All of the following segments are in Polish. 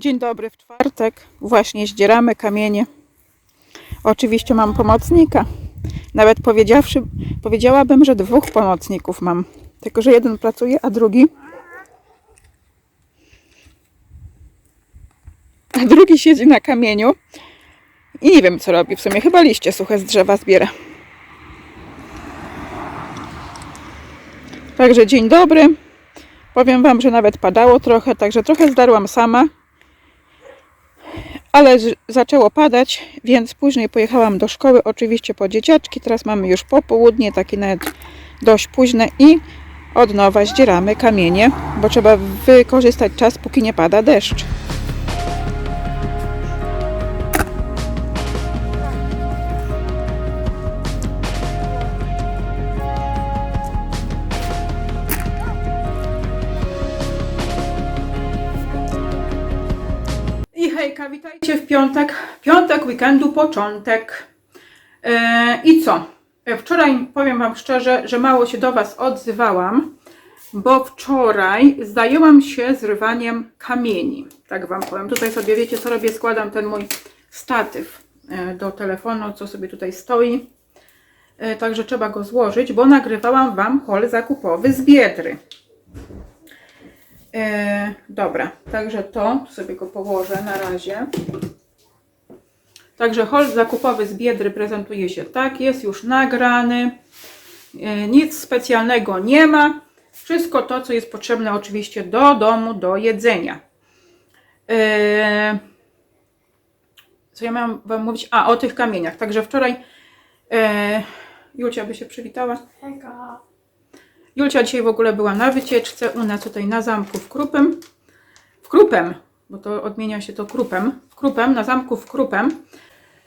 Dzień dobry, w czwartek właśnie zdzieramy kamienie. Oczywiście mam pomocnika. Nawet powiedziawszy, powiedziałabym, że dwóch pomocników mam. Tylko, że jeden pracuje, a drugi. A drugi siedzi na kamieniu i nie wiem, co robi w sumie. Chyba liście suche z drzewa zbiera. Także dzień dobry. Powiem Wam, że nawet padało trochę, także trochę zdarłam sama. Ale zaczęło padać, więc później pojechałam do szkoły, oczywiście po dzieciaczki. Teraz mamy już popołudnie, takie nawet dość późne i od nowa zdzieramy kamienie, bo trzeba wykorzystać czas, póki nie pada deszcz. Witajcie w piątek. Piątek weekendu, początek. E, I co? E, Wczoraj powiem Wam szczerze, że mało się do Was odzywałam, bo wczoraj zajęłam się zrywaniem kamieni. Tak Wam powiem. Tutaj sobie wiecie, co robię? Składam ten mój statyw e, do telefonu, co sobie tutaj stoi. Także trzeba go złożyć, bo nagrywałam Wam haul zakupowy z Biedry. E, dobra, także to sobie go położę na razie. Także hol zakupowy z Biedry prezentuje się tak, jest już nagrany. E, nic specjalnego nie ma. Wszystko to, co jest potrzebne oczywiście do domu, do jedzenia. E, co ja miałam Wam mówić? A, o tych kamieniach. Także wczoraj Julcia by się przywitała. Hejka. Julcia dzisiaj w ogóle była na wycieczce u nas tutaj na zamku w Krupem. W Krupem, bo to odmienia się to Krupem. W Krupem, na zamku w Krupem.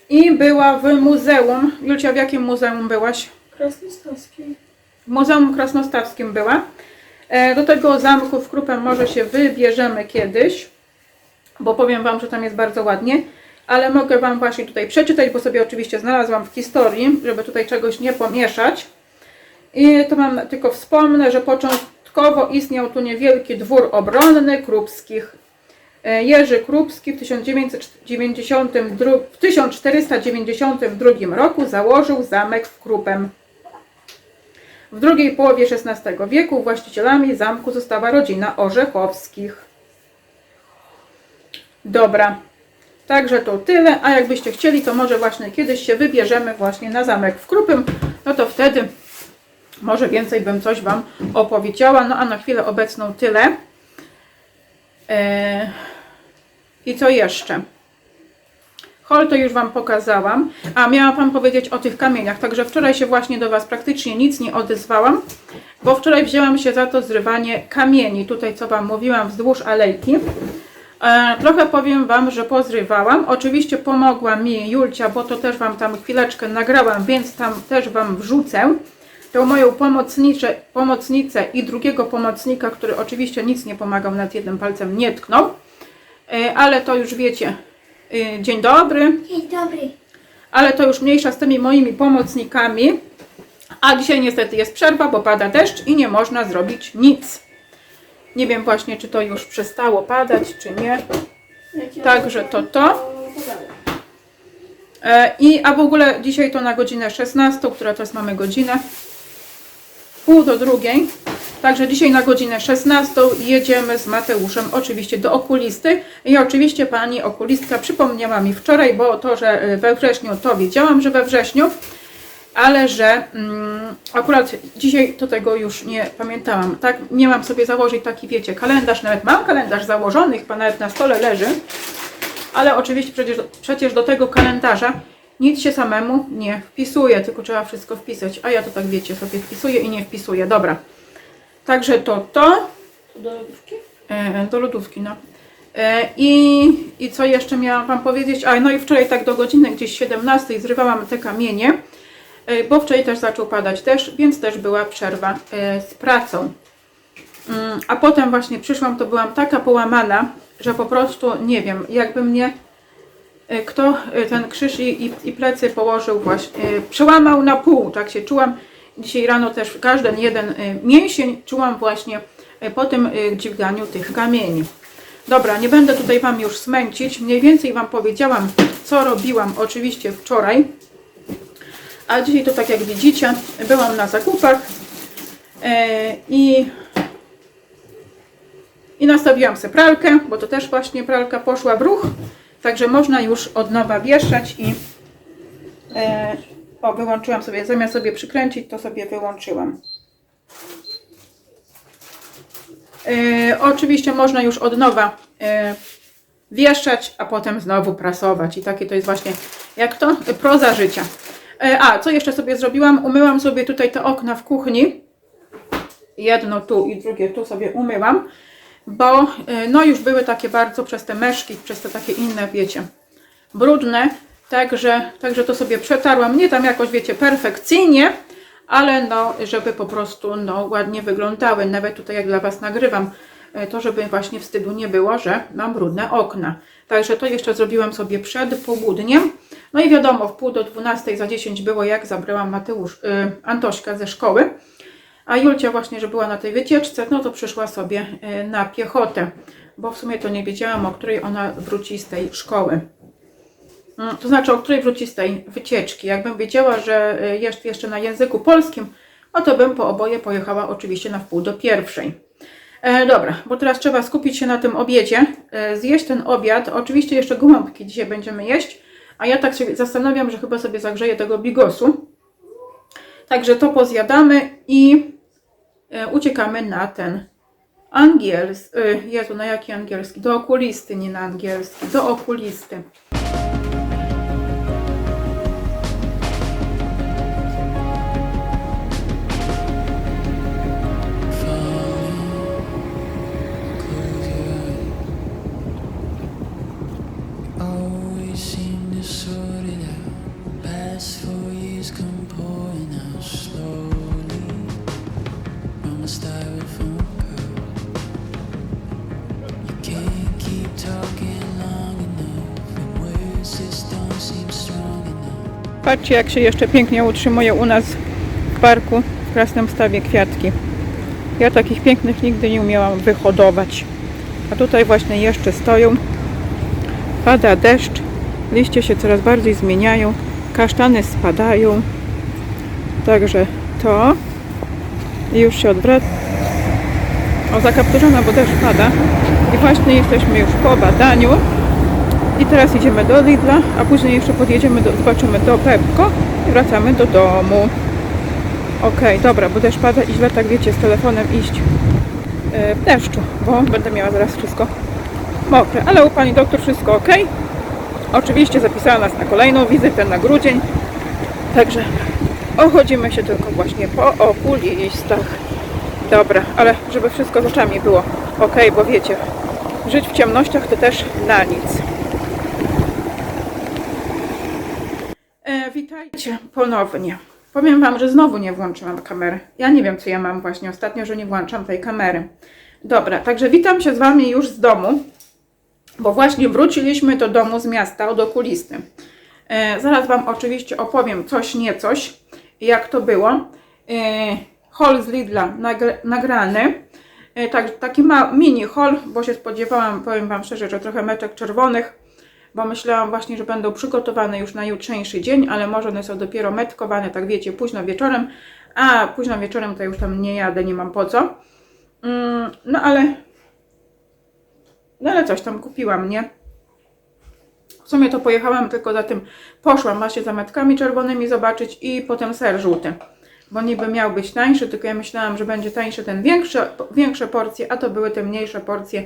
I była w muzeum. Julcia, w jakim muzeum byłaś? Krasnostowski. W Muzeum Krasnostawskim była. E, Do tego zamku w Krupem może się wybierzemy kiedyś, bo powiem Wam, że tam jest bardzo ładnie. Ale mogę Wam właśnie tutaj przeczytać, bo sobie oczywiście znalazłam w historii, żeby tutaj czegoś nie pomieszać. I to mam tylko wspomnę, że początkowo istniał tu niewielki dwór obronny Krupskich. E, Jerzy Krupski w 1992, w 1492 roku założył zamek w Krupem. W drugiej połowie XVI wieku właścicielami zamku została rodzina Orzechowskich. Dobra, także to tyle, a jakbyście chcieli, to może właśnie kiedyś się wybierzemy właśnie na zamek w Krupym, no to wtedy może więcej bym coś Wam opowiedziała, no a na chwilę obecną tyle. Eee, I co jeszcze? Hol to już Wam pokazałam, a miałam Wam powiedzieć o tych kamieniach, także wczoraj się właśnie do Was praktycznie nic nie odezwałam, bo wczoraj wzięłam się za to zrywanie kamieni, tutaj co Wam mówiłam wzdłuż alejki. E, trochę powiem Wam, że pozrywałam, oczywiście pomogła mi Julcia, bo to też Wam tam chwileczkę nagrałam, więc tam też Wam wrzucę tą moją pomocniczę, pomocnicę i drugiego pomocnika, który oczywiście nic nie pomagał, nad jednym palcem nie tknął, E, ale to już wiecie, E, dzień dobry, Dzień dobry. ale to już mniejsza z tymi moimi pomocnikami. A dzisiaj niestety jest przerwa, bo pada deszcz i nie można zrobić nic. Nie wiem właśnie, czy to już przestało padać, czy nie. Także to to. E, I, a w ogóle dzisiaj to na godzinę 16, która teraz mamy godzinę pół do drugiej. Także dzisiaj na godzinę 16 jedziemy z Mateuszem oczywiście do okulisty. I oczywiście pani okulistka przypomniała mi wczoraj, bo to, że e, we wrześniu to wiedziałam, że we wrześniu, ale że mm, akurat dzisiaj to tego już nie pamiętałam. Tak, miałam sobie założyć taki, wiecie, kalendarz, nawet mam kalendarz założony, chyba nawet na stole leży, ale oczywiście przecież, przecież do tego kalendarza nic się samemu nie wpisuje, tylko trzeba wszystko wpisać. A ja to tak wiecie, sobie wpisuję i nie wpisuję. Dobra. Także to to. Do lodówki? E, do lodówki, no. E, i, I co jeszcze miałam Wam powiedzieć? A no i wczoraj tak do godziny gdzieś 17 zrywałam te kamienie, e, bo wczoraj też zaczął padać deszcz, więc też była przerwa e, z pracą. Mm, A potem właśnie przyszłam, to byłam taka połamana, że po prostu nie wiem, jakby mnie e, kto e, ten krzyż i, i, i plecy położył właśnie, e, przełamał na pół, tak się czułam. Dzisiaj rano też każdy jeden e, mięsień czułam właśnie e, po tym e, dźwiganiu tych kamieni. Dobra, nie będę tutaj Wam już smęcić. Mniej więcej Wam powiedziałam, co robiłam oczywiście wczoraj. A dzisiaj to tak jak widzicie, byłam na zakupach e, i, i nastawiłam sobie pralkę, bo to też właśnie pralka poszła w ruch. Także można już od nowa wieszać i e, o, wyłączyłam sobie, zamiast sobie przykręcić, to sobie wyłączyłam. E, oczywiście można już od nowa e, wieszać, a potem znowu prasować. I takie to jest właśnie, jak to? Proza życia. E, a, co jeszcze sobie zrobiłam? Umyłam sobie tutaj te okna w kuchni. Jedno tu i drugie tu sobie umyłam, bo e, no już były takie bardzo przez te meszki, przez te takie inne, wiecie, brudne. Także, także to sobie przetarłam. Nie tam jakoś, wiecie, perfekcyjnie, ale no, żeby po prostu no, ładnie wyglądały. Nawet tutaj jak dla Was nagrywam, e, to żeby właśnie wstydu nie było, że mam brudne okna. Także to jeszcze zrobiłam sobie przed południem. No i wiadomo, w pół do 12 za 10 było jak zabrałam Mateusz, y, Antośka ze szkoły. A Julcia właśnie, że była na tej wycieczce, no to przyszła sobie y, na piechotę. Bo w sumie to nie wiedziałam, o której ona wróci z tej szkoły. Mm, To znaczy, o której wróci z tej wycieczki. Jakbym wiedziała, że y, jest jeszcze na języku polskim, no to bym po oboje pojechała oczywiście na wpół do pierwszej. E, dobra, bo teraz trzeba skupić się na tym obiedzie, e, zjeść ten obiad. Oczywiście jeszcze gołąbki dzisiaj będziemy jeść, a ja tak się zastanawiam, że chyba sobie zagrzeję tego bigosu. Także to pozjadamy i e, uciekamy na ten angielski. Jezu, na jaki angielski? Do okulisty, nie na angielski. Do okulisty. Patrzcie, jak się jeszcze pięknie utrzymuje u nas w parku w Krasnym Stawie kwiatki. Ja takich pięknych nigdy nie umiałam wyhodować. A tutaj właśnie jeszcze stoją. Pada deszcz, liście się coraz bardziej zmieniają, kasztany spadają. Także to i już się odwraca. O, zakapturzona, bo deszcz pada. I właśnie jesteśmy już po badaniu. I teraz idziemy do Lidla, a później jeszcze podjedziemy, do, zobaczymy do Pepko i wracamy do domu. Okej, dobra, bo deszcz pada i źle tak wiecie z telefonem iść e, w deszczu, bo będę miała zaraz wszystko mokre. Ale u pani doktor wszystko ok. Oczywiście zapisała nas na kolejną wizytę na grudzień. Także ochodzimy się tylko właśnie po okulistach. Dobra, ale żeby wszystko z oczami było ok, bo wiecie, żyć w ciemnościach to też na nic. E, witajcie ponownie. Powiem Wam, że znowu nie włączyłam kamery. Ja nie wiem, co ja mam właśnie ostatnio, że nie włączam tej kamery. Dobra, także witam się z Wami już z domu, bo właśnie wróciliśmy do domu z miasta od okulisty. E, zaraz Wam oczywiście opowiem coś, nie coś, jak to było. E, z Lidla nagr- nagrany. E, tak, taki ma, mini haul, bo się spodziewałam, powiem Wam szczerze, że trochę meczek czerwonych, bo myślałam właśnie, że będą przygotowane już na jutrzejszy dzień, ale może one są dopiero metkowane, tak wiecie, późno wieczorem, a późno wieczorem to już tam nie jadę, nie mam po co. Mm, no ale, no ale coś tam kupiłam, nie? W sumie to pojechałam tylko za tym, poszłam właśnie za metkami czerwonymi zobaczyć i potem ser żółty. Bo niby miał być tańszy, tylko ja myślałam, że będzie tańszy ten większy, większe porcje, a to były te mniejsze porcje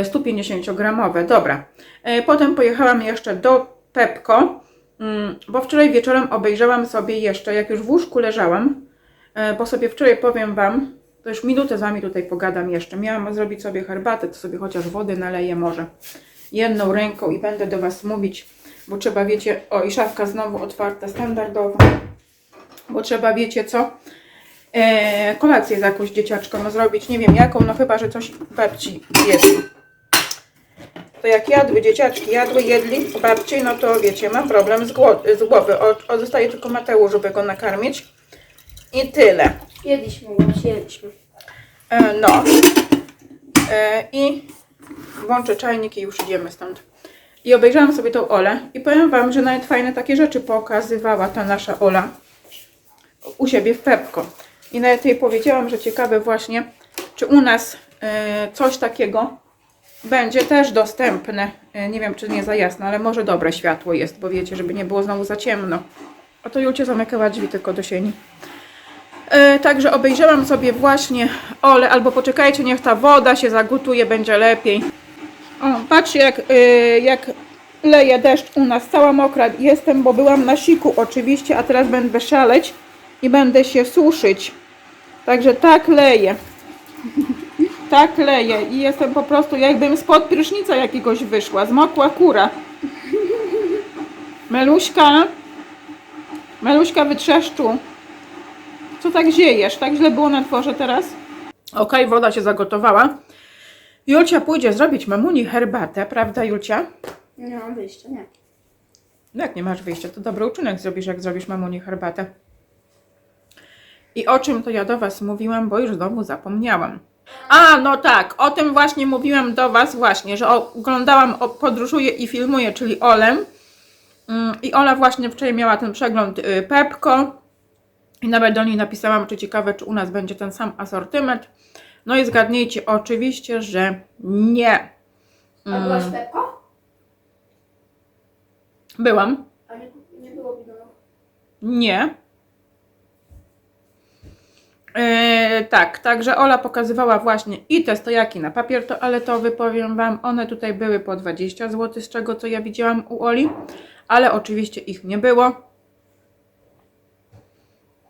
150-gramowe. Dobra. E, Potem pojechałam jeszcze do Pepko, mm, bo wczoraj wieczorem obejrzałam sobie jeszcze, jak już w łóżku leżałam, e, bo sobie wczoraj powiem Wam, to już minutę z Wami tutaj pogadam jeszcze. Miałam zrobić sobie herbatę, to sobie chociaż wody naleję może jedną ręką i będę do Was mówić, bo trzeba, wiecie, o i szafka znowu otwarta, standardowo, bo trzeba, wiecie co, e, kolację z jakąś dzieciaczką zrobić, nie wiem jaką, no chyba, że coś babci jest. To jak jadły, dzieciaczki jadły, jedli babci, no to wiecie, mam problem z, gło- z głowy, o, o, zostaje tylko Mateusz, żeby go nakarmić i tyle. Jedliśmy jedliśmy. E, No. E, I Włączę czajnik i już idziemy stąd. I obejrzałam sobie tą Olę i powiem Wam, że nawet fajne takie rzeczy pokazywała ta nasza Ola u siebie w Pepko. I nawet jej powiedziałam, że ciekawe właśnie, czy u nas e, coś takiego będzie też dostępne. E, nie wiem, czy nie za jasno, ale może dobre światło jest, bo wiecie, żeby nie było znowu za ciemno. A to Julcia zamykała drzwi tylko do sieni. E, także obejrzałam sobie właśnie Ole, albo poczekajcie, niech ta woda się zagotuje, będzie lepiej. O, patrzcie jak, e, jak leje deszcz u nas, cała mokra jestem, bo byłam na siku oczywiście, a teraz będę szaleć i będę się suszyć. Także tak leje. Tak leje i jestem po prostu jakbym spod prysznica jakiegoś wyszła, zmokła kura. Meluśka, Meluśka wytrzeszczu. Co tak ziejesz? Tak źle było na dworze teraz? Okej, woda się zagotowała. Julcia pójdzie zrobić mamuni herbatę, prawda Julcia? Nie mam wyjścia, nie. No jak nie masz wyjścia, to dobry uczynek zrobisz, jak zrobisz mamuni herbatę. I o czym to ja do Was mówiłam, bo już znowu zapomniałam. A, no tak, o tym właśnie mówiłam do Was właśnie, że oglądałam, o, podróżuję i filmuję, czyli Olem. Mm, I Ola właśnie wczoraj miała ten przegląd y, Pepko. I nawet do niej napisałam, czy ciekawe, czy u nas będzie ten sam asortyment. No i zgadnijcie, oczywiście, że nie. A byłaś Pepko? Byłam. A nie, nie było wideo. Nie. Yy, tak, także Ola pokazywała właśnie i te stojaki na papier toaletowy, powiem Wam, one tutaj były po 20 zł, z czego co ja widziałam u Oli, ale oczywiście ich nie było.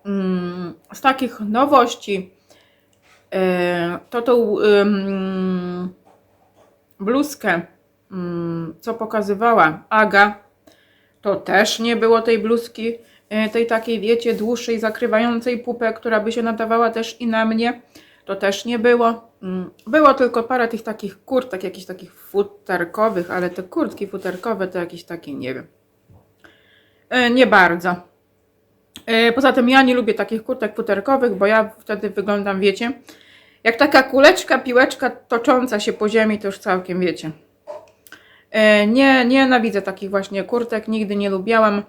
Mm, z takich nowości yy, to tą ym, bluzkę, co pokazywała Aga, to też nie było tej bluzki, tej takiej, wiecie, dłuższej, zakrywającej pupę, która by się nadawała też i na mnie. To też nie było. Mm, Było tylko parę tych takich kurtek, jakichś takich futerkowych, ale te kurtki futerkowe to jakieś takie, nie wiem. E, Nie bardzo. E, Poza tym ja nie lubię takich kurtek futerkowych, bo ja wtedy wyglądam, wiecie, jak taka kuleczka, piłeczka tocząca się po ziemi, to już całkiem wiecie. E, Nie, nienawidzę takich właśnie kurtek, nigdy nie lubiałam.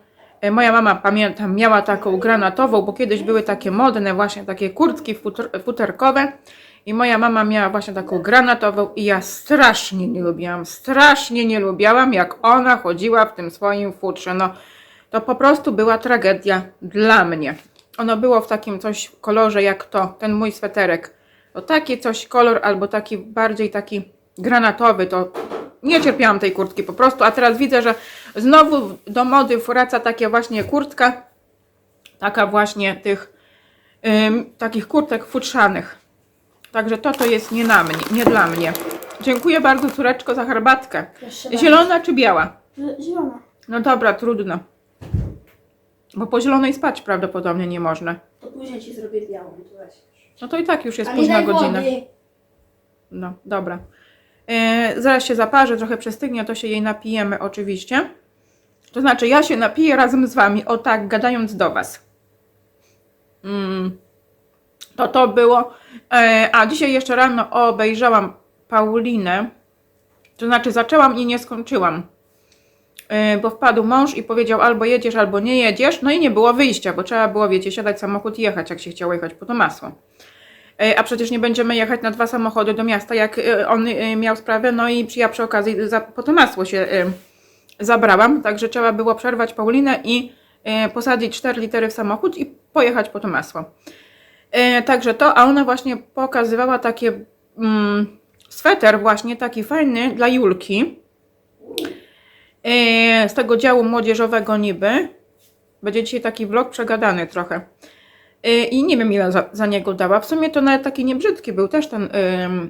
E, Moja mama, pamiętam, miała taką granatową, bo kiedyś były takie modne właśnie takie kurtki futer, futerkowe i moja mama miała właśnie taką granatową i ja strasznie nie lubiłam, strasznie nie lubiałam, jak ona chodziła w tym swoim futrze. No, to po prostu była tragedia dla mnie. Ono było w takim coś kolorze jak to, ten mój sweterek. To taki coś kolor albo taki bardziej taki granatowy, to nie cierpiałam tej kurtki po prostu, a teraz widzę, że znowu do mody wraca takie właśnie kurtka, taka właśnie tych ym, takich kurtek futrzanych. Także to to jest nie na mnie, nie dla mnie. Dziękuję bardzo córeczko za herbatkę. Proszę Zielona czy biała? bardzo. Zielona. No dobra, trudno. Bo po zielonej spać prawdopodobnie nie można. To później ci zrobię białą, to weź. No to i tak już jest późna godzina. No, dobra. E, zaraz się zaparzy, trochę przestygnie, to się jej napijemy oczywiście. To znaczy, ja się napiję razem z Wami, o tak, gadając do Was. Mm, to to było. E, a dzisiaj jeszcze rano obejrzałam Paulinę. To znaczy, zaczęłam i nie skończyłam. E, bo wpadł mąż i powiedział albo jedziesz, albo nie jedziesz. No i nie było wyjścia, bo trzeba było, wiecie, siadać samochód i jechać, jak się chciało jechać po to masło. E, A przecież nie będziemy jechać na dwa samochody do miasta, jak e, on e, miał sprawę, no i ja przy okazji za, po to masło się zabrałam, także trzeba było przerwać Paulinę i posadzić 4 litery w samochód i pojechać po to masło. Także to, a ona właśnie pokazywała takie mm, sweter właśnie taki fajny dla Julki z tego działu młodzieżowego niby. Będzie dzisiaj taki vlog przegadany trochę. Y, I nie wiem ile za, za niego dała. W sumie to nawet taki niebrzydki był też ten. ym,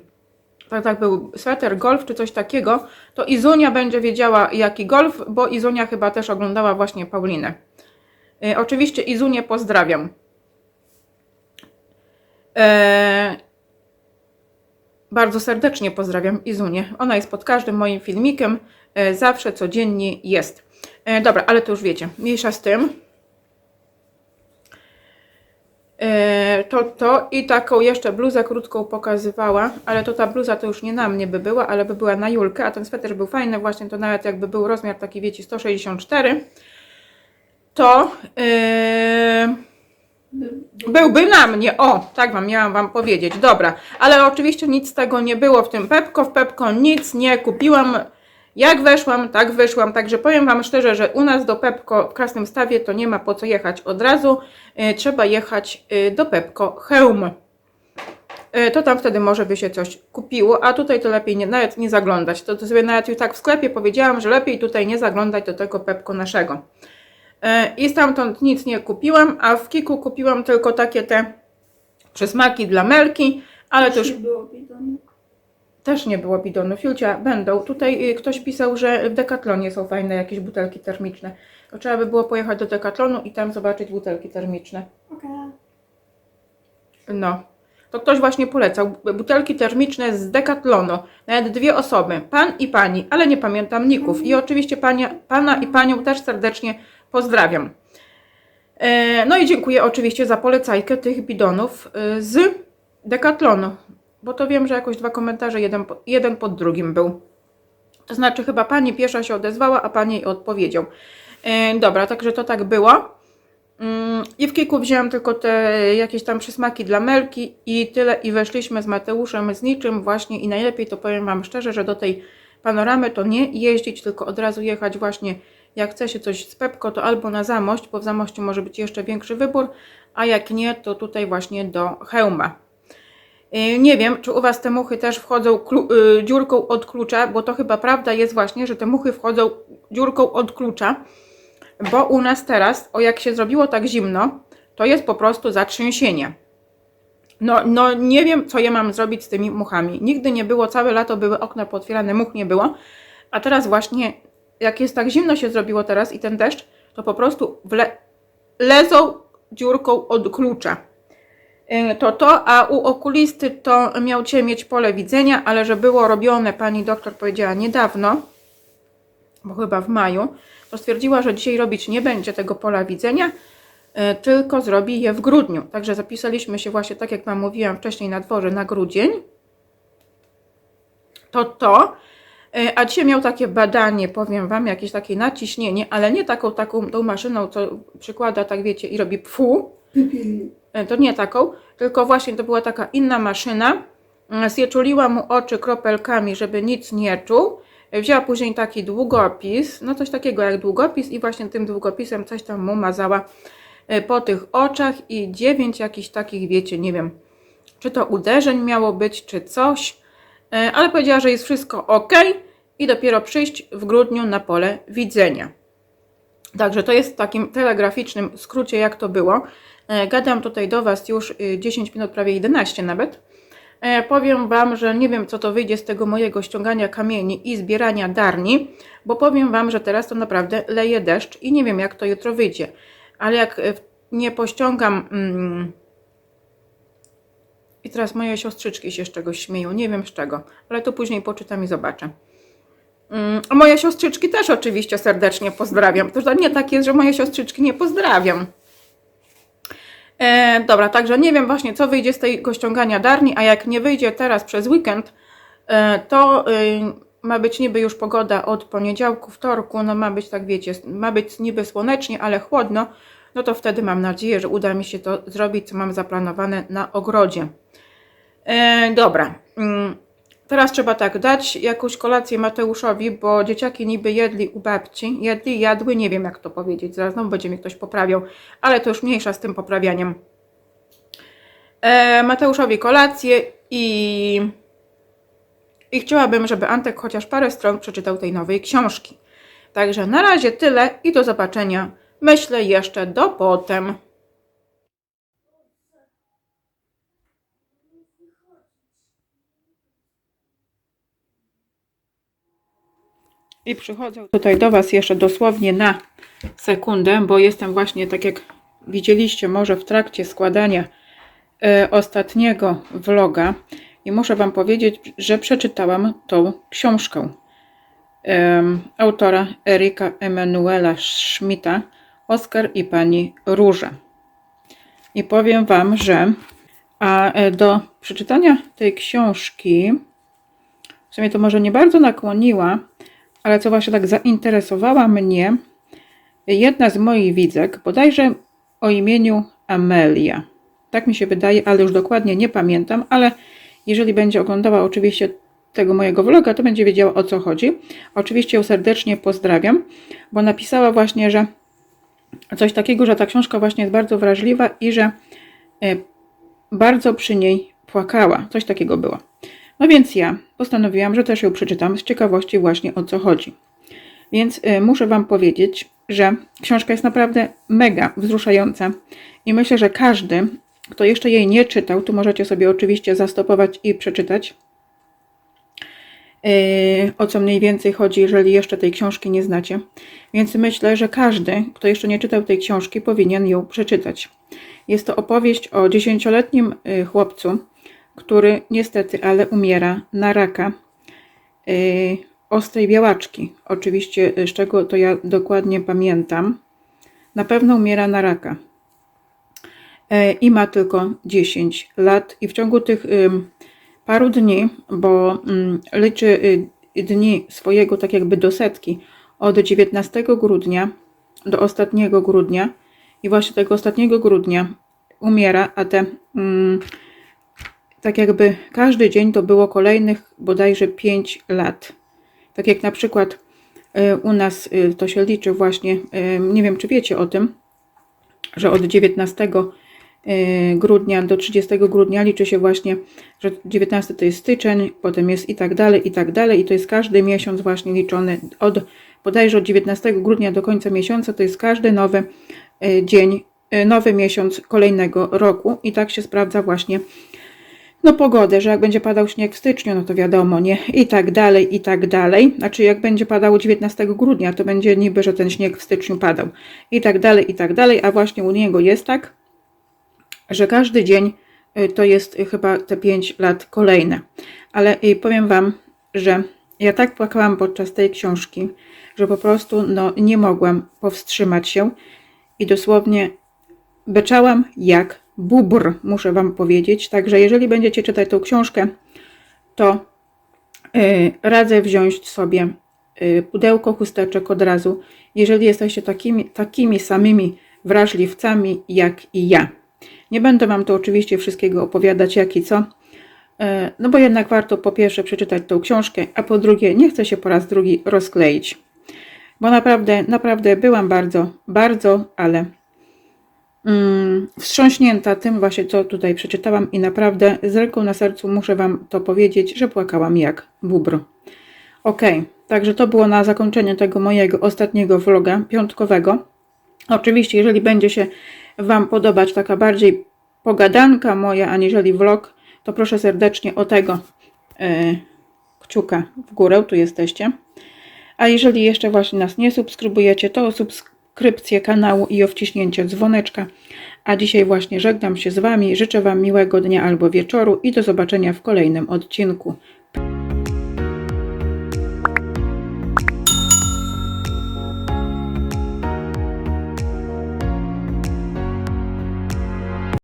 tak, tak był sweter golf czy coś takiego. To Izunia będzie wiedziała jaki golf, bo Izunia chyba też oglądała właśnie Paulinę. Y, oczywiście Izunię pozdrawiam. E, bardzo serdecznie pozdrawiam Izunię. Ona jest pod każdym moim filmikiem. E, zawsze, codziennie jest. E, dobra, ale to już wiecie. Mniejsza z tym. E, to to i taką jeszcze bluzę krótką pokazywała, ale to ta bluza to już nie na mnie by była, ale by była na Julkę, a ten sweter był fajny właśnie, to nawet jakby był rozmiar taki wiecie 164, to yy, byłby na mnie, o, tak wam miałam wam powiedzieć, dobra, ale oczywiście nic z tego nie było w tym Pepko, w Pepko nic nie kupiłam, jak weszłam, tak wyszłam, także powiem wam szczerze, że u nas do Pepko w Krasnym Stawie to nie ma po co jechać od razu, y, trzeba jechać y, do Pepko Hełm. Y, To tam wtedy może by się coś kupiło, a tutaj to lepiej nie, nawet nie zaglądać. To, to sobie nawet już tak w sklepie powiedziałam, że lepiej tutaj nie zaglądać do tego Pepko naszego. I stamtąd nic nie kupiłam, a w Kiku kupiłam tylko takie te przysmaki dla Melki, ale to już. Też nie było bidonów. Julcia, będą. Tutaj y, ktoś pisał, że w Decathlonie są fajne jakieś butelki termiczne. To trzeba by było pojechać do Decathlonu i tam zobaczyć butelki termiczne. Okej. No. To ktoś właśnie polecał. Butelki termiczne z Decathlonu. Nawet dwie osoby. Pan i pani, ale nie pamiętam ników. I oczywiście pania, pana i panią też serdecznie pozdrawiam. E, no i dziękuję oczywiście za polecajkę tych bidonów y, z Decathlonu. Bo to wiem, że jakoś dwa komentarze, jeden, jeden pod drugim był. To znaczy chyba pani pierwsza się odezwała, a pan jej odpowiedział. E, dobra, także to tak było. Mm, I w kilku wzięłam tylko te jakieś tam przysmaki dla Melki i tyle i weszliśmy z Mateuszem z niczym właśnie i najlepiej to powiem Wam szczerze, że do tej panoramy to nie jeździć, tylko od razu jechać właśnie jak chce się coś z Pepko, to albo na Zamość, bo w Zamościu może być jeszcze większy wybór, a jak nie, to tutaj właśnie do Hełma. Yy, Nie wiem, czy u Was te muchy też wchodzą yy, dziurką od klucza, bo to chyba prawda jest właśnie, że te muchy wchodzą dziurką od klucza, bo u nas teraz, o jak się zrobiło tak zimno, to jest po prostu zatrzęsienie. No, no nie wiem, co ja mam zrobić z tymi muchami. Nigdy nie było, całe lato były okna pootwierane, much nie było, a teraz właśnie, jak jest tak zimno się zrobiło teraz i ten deszcz, to po prostu wle- lezą dziurką od klucza. Yy, To to, a u okulisty to miał mieć pole widzenia, ale że było robione, pani doktor powiedziała niedawno, bo chyba w maju, to stwierdziła, że dzisiaj robić nie będzie tego pola widzenia, y, tylko zrobi je w grudniu. Także zapisaliśmy się właśnie, tak jak Wam mówiłam wcześniej, na dworze na grudzień. To to. Y, A dzisiaj miał takie badanie, powiem Wam, jakieś takie naciśnienie, ale nie taką, taką tą maszyną, co przykłada, tak wiecie, i robi pfu, to nie taką, tylko właśnie to była taka inna maszyna. E, Zjeczuliła mu oczy kropelkami, żeby nic nie czuł. E, Wzięła później taki długopis, no coś takiego jak długopis i właśnie tym długopisem coś tam mu mazała e, po tych oczach i dziewięć jakichś takich, wiecie, nie wiem, czy to uderzeń miało być, czy coś, E, ale powiedziała, że jest wszystko ok i dopiero przyjść w grudniu na pole widzenia. Także to jest w takim telegraficznym skrócie, jak to było. E, Gadam tutaj do Was już y, 10 minut, prawie 11 nawet. E, Powiem Wam, że nie wiem, co to wyjdzie z tego mojego ściągania kamieni i zbierania darni, bo powiem Wam, że teraz to naprawdę leje deszcz i nie wiem, jak to jutro wyjdzie. Ale jak e, nie pościągam. Mm, I teraz moje siostrzyczki się z czegoś śmieją, nie wiem z czego, ale to później poczytam i zobaczę. Mm, A moje siostrzyczki też oczywiście serdecznie pozdrawiam. To nie tak jest, że moje siostrzyczki nie pozdrawiam. E, dobra, także nie wiem właśnie, co wyjdzie z tego ściągania darni, a jak nie wyjdzie teraz przez weekend, e, to y, ma być niby już pogoda od poniedziałku, wtorku, no ma być tak wiecie, ma być niby słonecznie, ale chłodno, no to wtedy mam nadzieję, że uda mi się to zrobić, co mam zaplanowane na ogrodzie. E, dobra, mm, teraz trzeba tak, dać jakąś kolację Mateuszowi, bo dzieciaki niby jedli u babci, jedli, jadły, nie wiem jak to powiedzieć, zaraz znowu będzie mi ktoś poprawiał, ale to już mniejsza z tym poprawianiem. E, Mateuszowi kolację i, i chciałabym, żeby Antek chociaż parę stron przeczytał tej nowej książki. Także na razie tyle i do zobaczenia. Myślę jeszcze do potem. I przychodzę tutaj do Was jeszcze dosłownie na sekundę, bo jestem właśnie, tak jak widzieliście, może w trakcie składania e, ostatniego vloga i muszę Wam powiedzieć, że przeczytałam tą książkę em, autora Erika Emanuela Schmidta Oskar i pani Róża. I powiem Wam, że a e, do przeczytania tej książki w sumie to może nie bardzo nakłoniła, ale co właśnie tak zainteresowała mnie, jedna z moich widzek, bodajże o imieniu Amelia. Tak mi się wydaje, ale już dokładnie nie pamiętam, ale jeżeli będzie oglądała oczywiście tego mojego vloga, to będzie wiedziała o co chodzi. Oczywiście ją serdecznie pozdrawiam, bo napisała właśnie, że coś takiego, że ta książka właśnie jest bardzo wrażliwa i że e, bardzo przy niej płakała. Coś takiego było. No więc ja postanowiłam, że też ją przeczytam z ciekawości właśnie o co chodzi. Więc y, muszę Wam powiedzieć, że książka jest naprawdę mega wzruszająca i myślę, że każdy, kto jeszcze jej nie czytał, tu możecie sobie oczywiście zastopować i przeczytać, y, o co mniej więcej chodzi, jeżeli jeszcze tej książki nie znacie. Więc myślę, że każdy, kto jeszcze nie czytał tej książki, powinien ją przeczytać. Jest to opowieść o dziesięcioletnim y, chłopcu, który niestety, ale umiera na raka y, ostrej białaczki. Oczywiście, y, z czego to ja dokładnie pamiętam. Na pewno umiera na raka. E, I ma tylko 10 lat. I w ciągu tych paru dni, bo ym, liczy y, dni swojego tak jakby do setki, od 19 grudnia do ostatniego grudnia. I właśnie tego ostatniego grudnia umiera, a te ym, tak jakby każdy dzień to było kolejnych bodajże 5 lat. Tak jak na przykład y, u nas y, to się liczy właśnie, y, nie wiem czy wiecie o tym, że od 19 y, grudnia do 30 grudnia liczy się właśnie, że 19 to jest styczeń, potem jest i tak dalej, i tak dalej, i to jest każdy miesiąc właśnie liczony od bodajże od 19 grudnia do końca miesiąca, to jest każdy nowy dzień, nowy miesiąc kolejnego roku i tak się sprawdza właśnie no pogodę, że jak będzie padał śnieg w styczniu, no to wiadomo, nie? I tak dalej, i tak dalej. Znaczy jak będzie padało 19 grudnia, to będzie niby, że ten śnieg w styczniu padał. I tak dalej, i tak dalej, a właśnie u niego jest tak, że każdy dzień y, to jest y, chyba te 5 lat kolejne. Ale y, powiem Wam, że ja tak płakałam podczas tej książki, że po prostu no, nie mogłam powstrzymać się i dosłownie beczałam jak bubr, muszę Wam powiedzieć. Także jeżeli będziecie czytać tą książkę, to y, radzę wziąć sobie y, pudełko, chusteczek od razu, jeżeli jesteście takimi, takimi samymi wrażliwcami jak i ja. Nie będę Wam to oczywiście wszystkiego opowiadać jak i co, y, no bo jednak warto po pierwsze przeczytać tą książkę, a po drugie nie chcę się po raz drugi rozkleić. Bo naprawdę, naprawdę byłam bardzo, bardzo, ale wstrząśnięta tym właśnie, co tutaj przeczytałam i naprawdę z ręką na sercu muszę Wam to powiedzieć, że płakałam jak bubr. Ok, także to było na zakończenie tego mojego ostatniego vloga piątkowego. Oczywiście, jeżeli będzie się Wam podobać taka bardziej pogadanka moja, aniżeli vlog, to proszę serdecznie o tego e, kciuka w górę, tu jesteście. A jeżeli jeszcze właśnie nas nie subskrybujecie, to o subskrypcję kanału i o wciśnięcie dzwoneczka. A dzisiaj właśnie żegnam się z Wami, życzę Wam miłego dnia albo wieczoru i do zobaczenia w kolejnym odcinku.